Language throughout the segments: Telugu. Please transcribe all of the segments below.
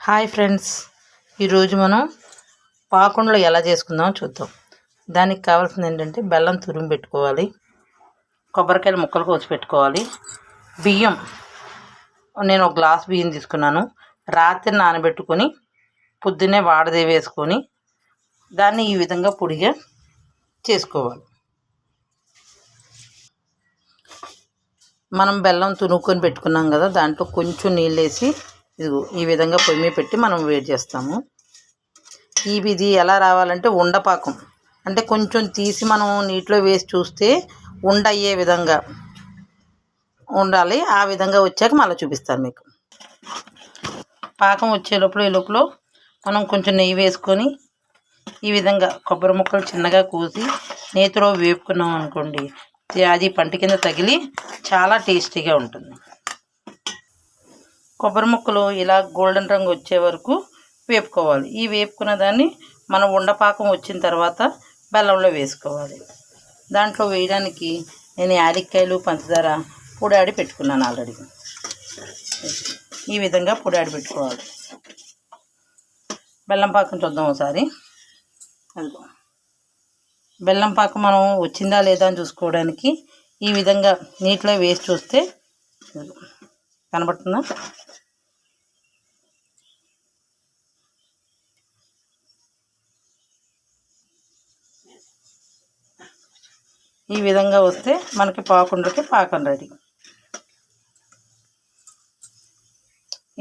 Hi friends. ఈరోజు మనం పాకుండలు ఎలా చేసుకుందామో చూద్దాం. దానికి కావాల్సింది ఏంటంటే బెల్లం తురిమి పెట్టుకోవాలి. కొబ్బరికాయలు ముక్కలు కోసి పెట్టుకోవాలి. బియ్యం. నేను ఒక గ్లాస్ బియ్యం తీసుకున్నాను. రాత్రి నానబెట్టుకొని పొద్దున్నే వాడదే వేసుకొని దాన్ని ఈ విధంగా పొడిగా చేసుకోవాలి. మనం బెల్లం తునుక్కొని పెట్టుకున్నాం కదా దాంట్లో కొంచెం నీళ్ళు వేసి ఇదిగో ఈ విధంగా పొయ్యి మీద పెట్టి మనం వేడి చేస్తాము. ఇవి ఇది ఎలా రావాలంటే ఉండపాకం. అంటే కొంచెం తీసి మనం నీటిలో వేసి చూస్తే ఉండ అయ్యే విధంగా ఉండాలి. ఆ విధంగా వచ్చాక మళ్ళీ చూపిస్తాను మీకు. పాకం వచ్చే లోపల ఈ లోపల మనం కొంచెం నెయ్యి వేసుకొని ఈ విధంగా కొబ్బరి ముక్కలు చిన్నగా కోసి నేతిలో వేపుకున్నాం అనుకోండి అది పంట కింద తగిలి చాలా టేస్టీగా ఉంటుంది. కొబ్బరి ముక్కలు ఇలా గోల్డెన్ రంగు వచ్చే వరకు వేపుకోవాలి. ఈ వేపుకున్న దాన్ని మనం ఉండపాకం వచ్చిన తర్వాత బెల్లంలో వేసుకోవాలి. దాంట్లో వేయడానికి నేను యాడిక్కాయలు పంచదార పొడాడి పెట్టుకున్నాను ఆల్రెడీ. ఈ విధంగా పొడాడి పెట్టుకోవాలి. బెల్లం పాకం చూద్దాం ఒకసారి. అదిగో. బెల్లం పాకం మనం వచ్చిందా లేదా అని చూసుకోవడానికి ఈ విధంగా నీటిలో వేసి చూస్తే కనబడుతుందా? ఈ విధంగా వస్తే మనకి పాకుండకి పాకం రెడీ.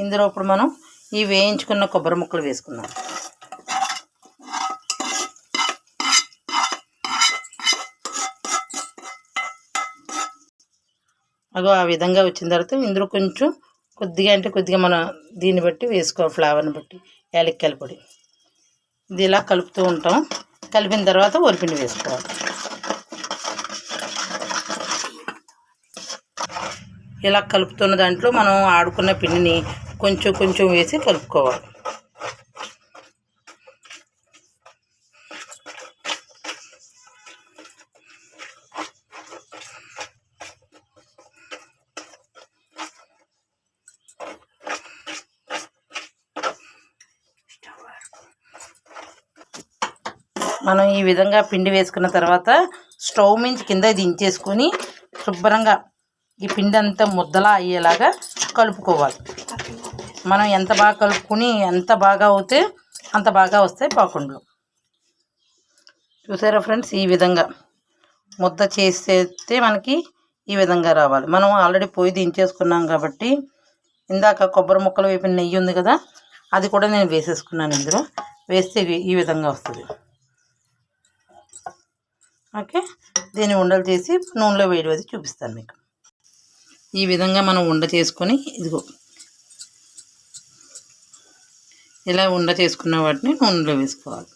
ఇందులో ఇప్పుడు మనం ఈ వేయించుకున్న కొబ్బరి ముక్కలు వేసుకుందాం. అగో ఆ విధంగా వచ్చిన తర్వాత ఇందులో కొంచెం కొద్దిగా అంటే కొద్దిగా మనం దీన్ని బట్టి వేసుకోవాలి ఫ్లేవర్ని బట్టి యాలక్కాయల పొడి. ఇది ఇలా కలుపుతూ ఉంటాం. కలిపిన తర్వాత ఒరిపిండి వేసుకోవాలి. ఇలా కలుపుతున్న దాంట్లో మనం ఆడుకున్న పిండిని కొంచెం కొంచెం వేసి కలుపుకోవాలి. మనం ఈ విధంగా పిండి వేసుకున్న తర్వాత స్టవ్ మించి కింద దించేసుకొని శుభ్రంగా ఈ పిండి అంతా ముద్దలా అయ్యేలాగా కలుపుకోవాలి. మనం ఎంత బాగా కలుపుకుని ఎంత బాగా అవుతే అంత బాగా వస్తాయి పాకుండలు. చూసారా ఫ్రెండ్స్? ఈ విధంగా ముద్ద చేసేస్తే మనకి ఈ విధంగా రావాలి. మనం ఆల్రెడీ పొయ్యి దించేసుకున్నాం కాబట్టి ఇందాక కొబ్బరి ముక్కలు వేపిన నెయ్యి ఉంది కదా అది కూడా నేను వేసేసుకున్నాను ఇందులో. వేస్తే ఈ విధంగా వస్తుంది. ఓకే? దీన్ని ఉండలు చేసి నూనెలో వేడి చూపిస్తాను మీకు. ఈ విధంగా మనం ఉండ చేసుకొని ఇదిగో. ఇలా ఉండ చేసుకున్న వాటిని నూనెలో వేసుకోవాలి.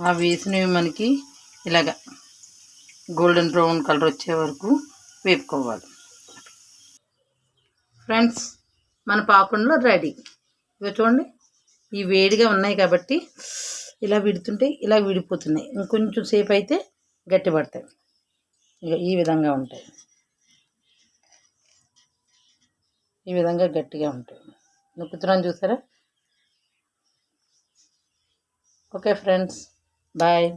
ఆ వేసినవి మనకి ఇలాగ గోల్డెన్ బ్రౌన్ కలర్ వచ్చే వరకు వేపుకోవాలి. ఫ్రెండ్స్ మన పాపంలో రెడీ. ఇవి చూడండి. ఈ వేడిగా ఉన్నాయి కాబట్టి ఇలా విడుతుంటే ఇలా విడిపోతున్నాయి. ఇంకొంచెం సేపు అయితే గట్టి పడతాయి. ఇక ఈ విధంగా ఉంటాయి. ఈ విధంగా గట్టిగా ఉంటాయి. నొక్కుతున్నాను చూసారా? Okay friends bye.